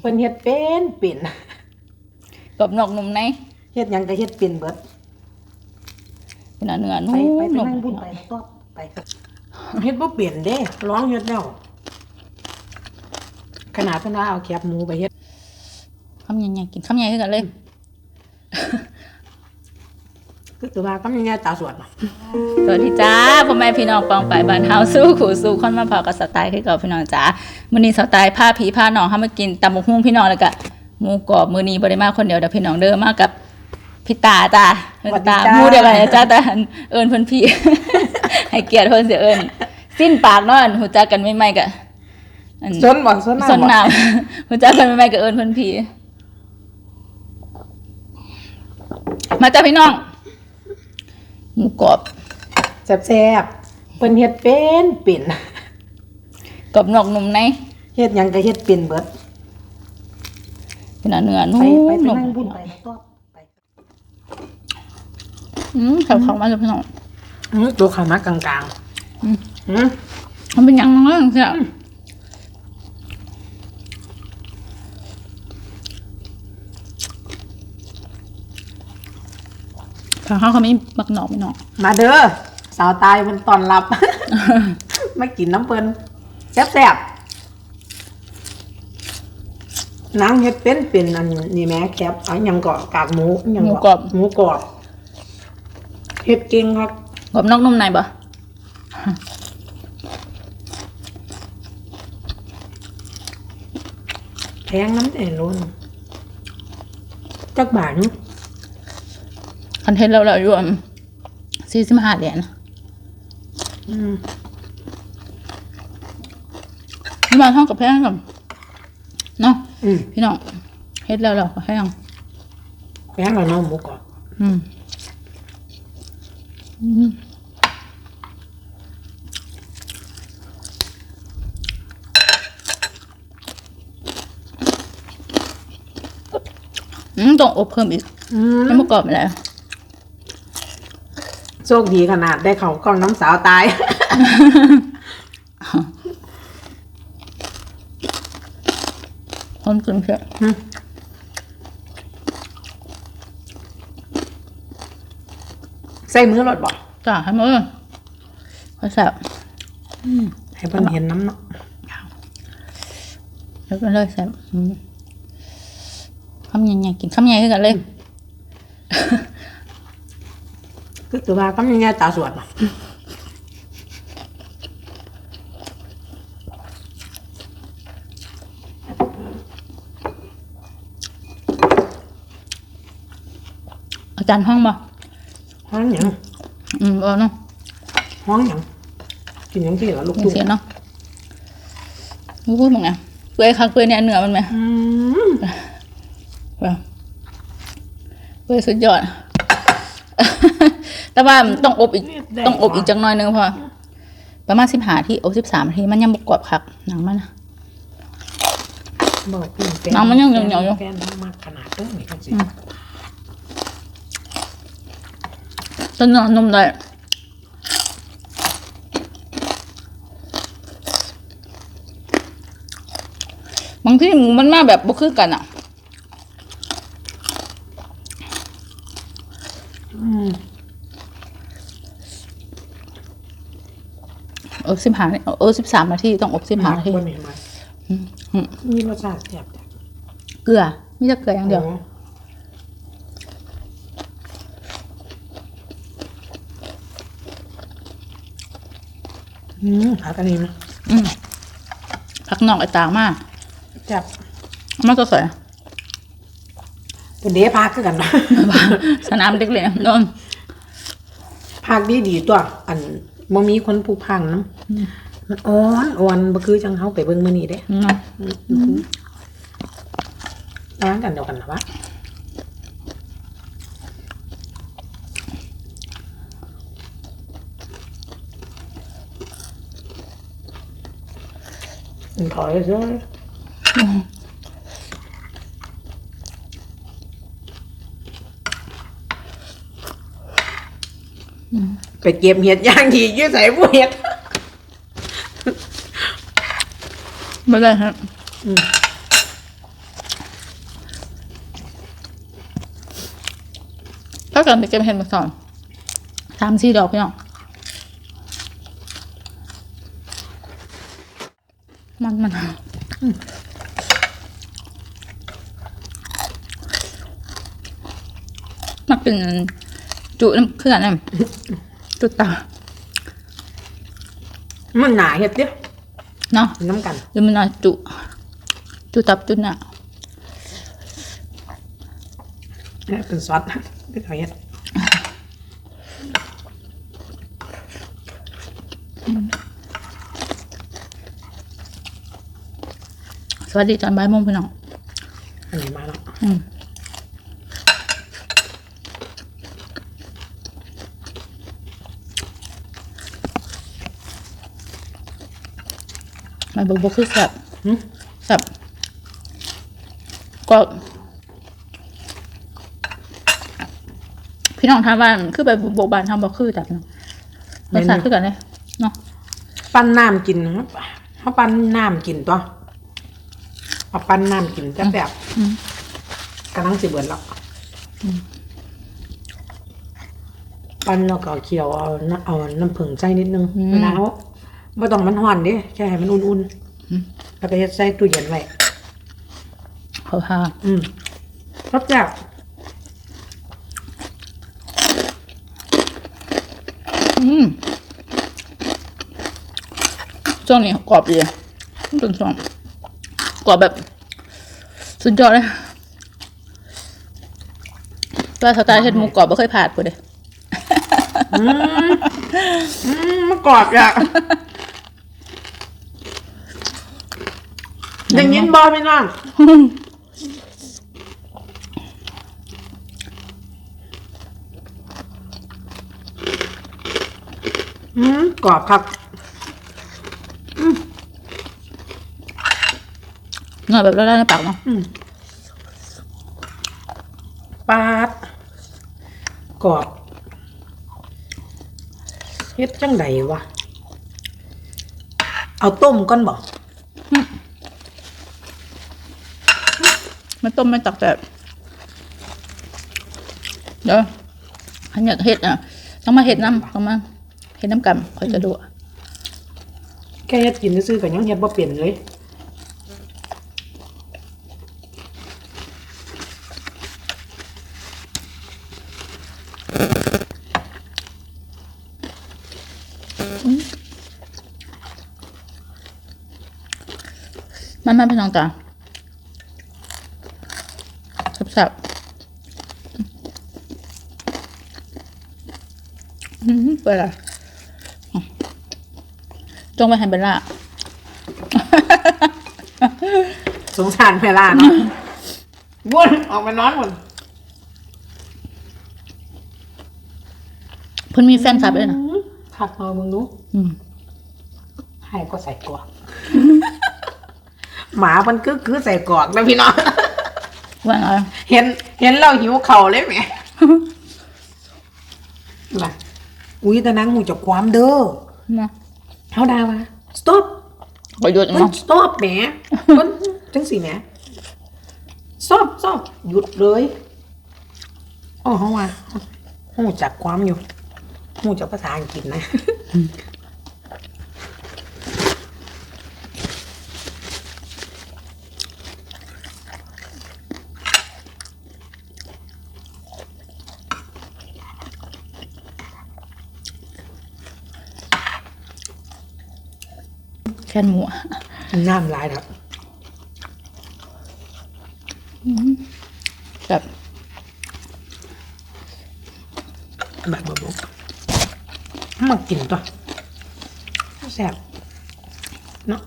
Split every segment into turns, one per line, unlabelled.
เพิ่นเฮ็ดเป็นเป็น
กรอบนอกนุ่มใน
เฮ็ดหยังก็เฮ็ดเป็นเบิด
เป็นเนื้อ
ไป
นุ่ม
ไปไป
นุ่ม
นั่งบุญไปตอบไปเฮ็ดบ่เปลี่ยนเด้ร้องเฮ็ดแล้วขนาดเพิ่นว่าเอาแคบหมูไปเฮ็ด
คำใหญ่ๆกินคำใหญ่ขึ้นกันเลย
คือตัวว่าก็มีแง่ตาสวดเนาะ
สวัสดีจ้าพ่อแม่พี่น้องปองไปบ้านเฮาสู้ขู่สู้คนมาเผากับสไตล์คือเก่าพี่น้องจ้ามื้อนี้สไตล์ผ้าผีผ้าน้องเฮามากินตำบักหุ่งพี่น้องแล้วก็หมูกรอบมื้อนี้บ่ได้มาคนเดียวเด้อพี่น้องเด้อมากับพี่ตาจ้าพี่ตาหมู่เดียวกันเลยจ้าแต่เอิ้นเพิ่นพี่ให้เกียรติเพิ่นสิเอิ้นสิ้นปากเนาะอันฮู้จักกันใหม่ๆก็อัน
สนบ่สนหน้า
สน
บ่
น้ำฮู้จักกันใหม่ๆก็เอิ้นเพิ่นพี่มาจ้าพี่น้อง หมูกรอบ
แซ่บๆเพิ่นเฮ็ดเป็นเป็น
กรอบนอกนุ่มใน
เฮ็ดหยังก็เฮ็ดเป็นเบิด
เป็นเนื้อ
ไป
นุ่ม
ไปไป
นุ่ม
นั่งบุญไปตอบไป
อืมขับเขามาเลยพี่น้อง
อือตัวเข้ามากลางๆอืมอืม
มันเป็นยังไงเสีย ทางเขาเขาไม่บักหนอกไม่หนอก
มาเด้อสาวตายเพิ่นต้อนรับ มากินน้ำเพิ่นแซ่บๆนางเฮ็ดเป็นเป็นอันนี้แหม่แคบอันหยังก็กากหมูอันหยัง
หมูกรอบ
หมูกรอบเฮ็ดเก่งครับ
กรอบนอกนุ่มในปะ
แพงน้ำแต่ล้นจักบาทนี่
ค อนเทนต์เราเราอยู่สี่สิบห้าเหรียญ
อืม
นี่มาเท่ากับแพงกับเนาะ
อืม
พี่น้องเฮ็ดแล้วเราก็แพง
แพงกว่าเน้องหมูกรอบ
อืมอืมอืมต้องอบเพิ่มอีก
อืม
ให้หมูกรอบไปแล้ว
โชคดีขนาดได้เขากล้องน้ำสาวตาย
พร้อมกินเพื่อ
ใส่มือรถบ่
จ้าให้มือค่อยแซ่บ
ให้เพิ่นเห็นน้ำเนาะ
แล้วก็เลยแซ่บอืมคำใหญ่ๆกินคำใหญ่ขึ้นกันเลย
คือตัวว่าก็มีแง่ตาสวดเนาะ
อาจารย์ห้องบ่
ห้องหยัง
อืมเออเนาะ
ห้องหยังกินหยังที่เหรอลูก
ยัง
ตุ้
เสียเนาะรู้พูดมึงไงเปื่อยคักเปื่อยเนี่ยเนื้อมันไหม
อืม
แบบเปื่อยสุดยอด แต่ว่าต้องอบอีกต้องอบอีกจังหน่อยนึงพอประมาณสิบหาที่อบสิบสามนาทีมันยังบกกรอบคักหนังมันนะ
บอกพี่แฟ
น้ำมันยังเหนียวๆอยู่
แฟนมากขนาดเด้อนี่ก็สิ
ต้นเนื้อนุ่มเลยบางที่หมูมันมาแบบบ่คือกันอะ
อืม
อบสิบหาเออสิบสามนาทีต้องอบสิบหานาที
บ่นี่มามีรสชาติแซ่บจ้ะ
เกลือมีแต่เกลืออย่างเดียว
โอ้อืมผักอันนี้นะ
อืมผักนอกไอ้ต่างมาก
จับ
เอามันก็สวย
เป็นเด้พักคือกันนะ
สนามเด็กเลยโดน
พักดีดีๆตัว อัน บ่มีคนผู้พังน้ำมันอ่อนอ่อนบ่คือจังเฮาไปเบิ่งมื้อนี้เด้
เนาะ
ร้านกันเดียวกันนะวะถอยเซ้ย ไปเก็บเห็ดย่างอีกอยู่ใส่ผู้เห็ด
ไม่ได้ฮะถ้าเกิดไปเก็บเห็ดมาสอนสามสี่ดอกพี่น้องมันมันมันเป็นจุน้ำเคลื่อนนะ จุดตา
มันหนาเฮ็ดเด้อ
เนาะ
กินน้ำกัน
หรือมันน่าจุ จุตับจุหน้า
เนี่ยเป็นซอสเป็นเขาเฮ็ด
สวัสดีตอนบ่ายโมงพี่น้อง
อันนี้มาแล้ว
อืม มันบกบกคือแซ่บ
หึ
แซ่บก็พี่น้องทำบ้านคือไปบกบานทำบอกคือจับเนาะรสชาติคือกันเลยเนาะ
ปั้นน้ำกินเขาปั้นน้ำกินตัวเอาปั้นน้ำกินจะแบบ
อืม
กำลังสิเบิดแล้วปั้นแล้วก็เคี่ยวเอาน้ำเอาน้ำผึ้งใส่นิดนึงมะนาว ไม่ต้องมันห่อนเดิแค่ให้มันอุ่นๆแล้วก็เฮ็ดใส่ตู้เย็นไว้
เขาทา
อืมรสจัด
อืมช่วงนี้กรอบดีต้นช่วงกรอบแบบ สุดยอดเลยตัวสไตล์เห็ดหมูกรอบไม่เคยผ่านกูเลย
อืมอืมมันกรอบอะ อย่างนี้บอพี่น้องอืมกรอบครับ
เงาแบบละลายในปากเนาะ
อืมปาดกรอบเฮ็ดจังไดวะ เอาต้มก่อนบ่
ไม่ต้มไม่ตักแบบเดี๋ยวขันอยากเห็ดอะต้องมาเห็ดน้ำต้องมาเห็ดน้ำกันคอยจะดูอะ
แค่เฮ็ดกินซื่อๆก็ยังเฮ็ดบ่เป็นเลย
มันมันเป็นน้องตาสับๆอืม เปิดอะไรจงไปให้เบลล่า
สงสารเวลาเนาะวนออกมานอนหมด
เพิ่นมีแฟนคลับเลยนะ
ขัดเอามึงดู
อืม
ให้ก็ใส่กรอกหมามันคือคือใส่กรอกแล้วพี่น้อง
ว่าไง
เห็น เห็นเราหิวเข่าวเลยไหมล่ะ อุ้ยแต่นางหูจะความเด้อ
นะ
เท่าดาวะ stop
ประโยชน์
มัน
เนาะ
stop แหมมันจังสิแหม stop stop หยุดเลยอ๋อเขาว่าหูจักความอยู่หูจักภาษาอังกฤษนะ
นหมูอะ
น้ำลายครับ
แบบ
แบบบบกมากินตัวแซ่บเนาะ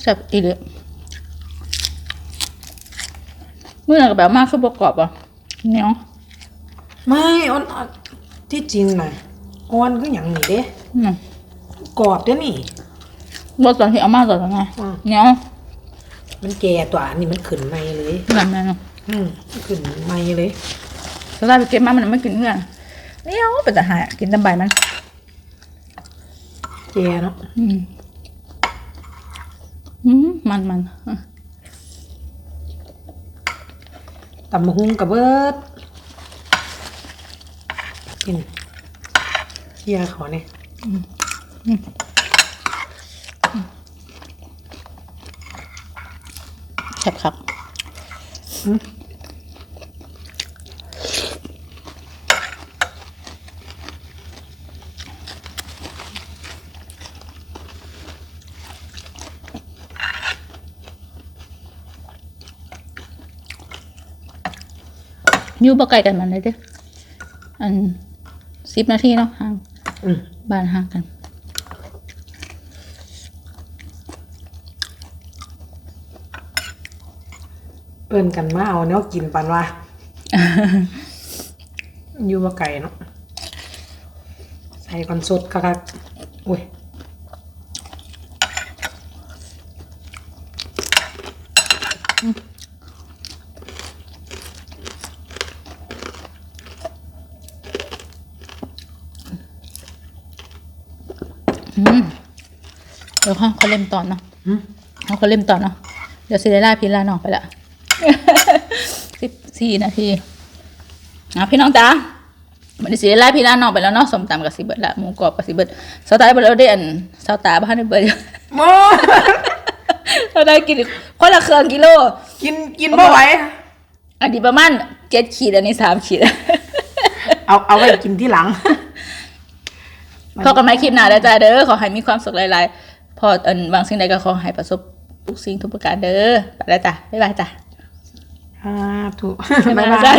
แซ่บอีเลยเมื่อไหร่ก็แบบมากคือประกรอบอะเหนียว
ไม่อ้อนที่จริงนะอ้อนก็อย่างนี้เด้
อืม
กรอบเด้อนี่
รสตอนที่เอามาตอนนั้นไง
อืม
เหนียว
มันแก่ตัวอันนี้มันขึ้นไม่เลย
แบบนั้นเนาะ
อืมขึ้นไม่เลย
สไตล์ไปเก็บมามันไม่กินเพื่อนเหนียวเป็นแต่หายกินแตำใบมัน
แก่เนาะ
อืมอืมมันมันอะ
ตำมะฮุงกับเบิดกินเคี่ยเขาเนี่ย
แซ่บครับอยู่บ่ไกลกันมันเลยเด้ออันสิบนาทีเนาะห่าง
อืม
บ้านห่างกัน
เอิ้นกันมาเอาเนาะกินปันว่าอยู่ว่าไก่เนาะใส่ก่อนสดคักๆอุ้ย
เดี๋ยวเขาเขาเล่มตอนเนาะ
หืม
เขาเขาเล่มตอนเนาะ เดี๋ยวสิได้ล่าพี่ล่าน้องไปละ สิบสี่นาทีอะพี่น้องจ๋าวันนี้สิได้ล่าพี่ล่าน้องไปแล้วเนาะสมตำกับสิเบิดละหมูกรอบกับสิเบิดสไตล์เบิดแล้วได้อันสาวตาบ้านได้เบิด
โม
เราได้กินอีกคนละเครื่องกิโล
กินกินบ่ไหว
อันนี้ประมาณเจ็ดขีดอันนี้สามขีด
เอาเอาไว้กินที่หลัง
พอกันไหมคลิปหน้าแล้วจ้าเด้อขอให้มีความสุขหลายๆพออันบางสิ่งใดก็ขอให้ประสบทุกสิ่งทุกประการเด้อไปแล้วจ้ะบ๊ายบายจ้ะ
อ่าถูก
บ๊าย
บ๊าย
บา
บายย
จ้ะ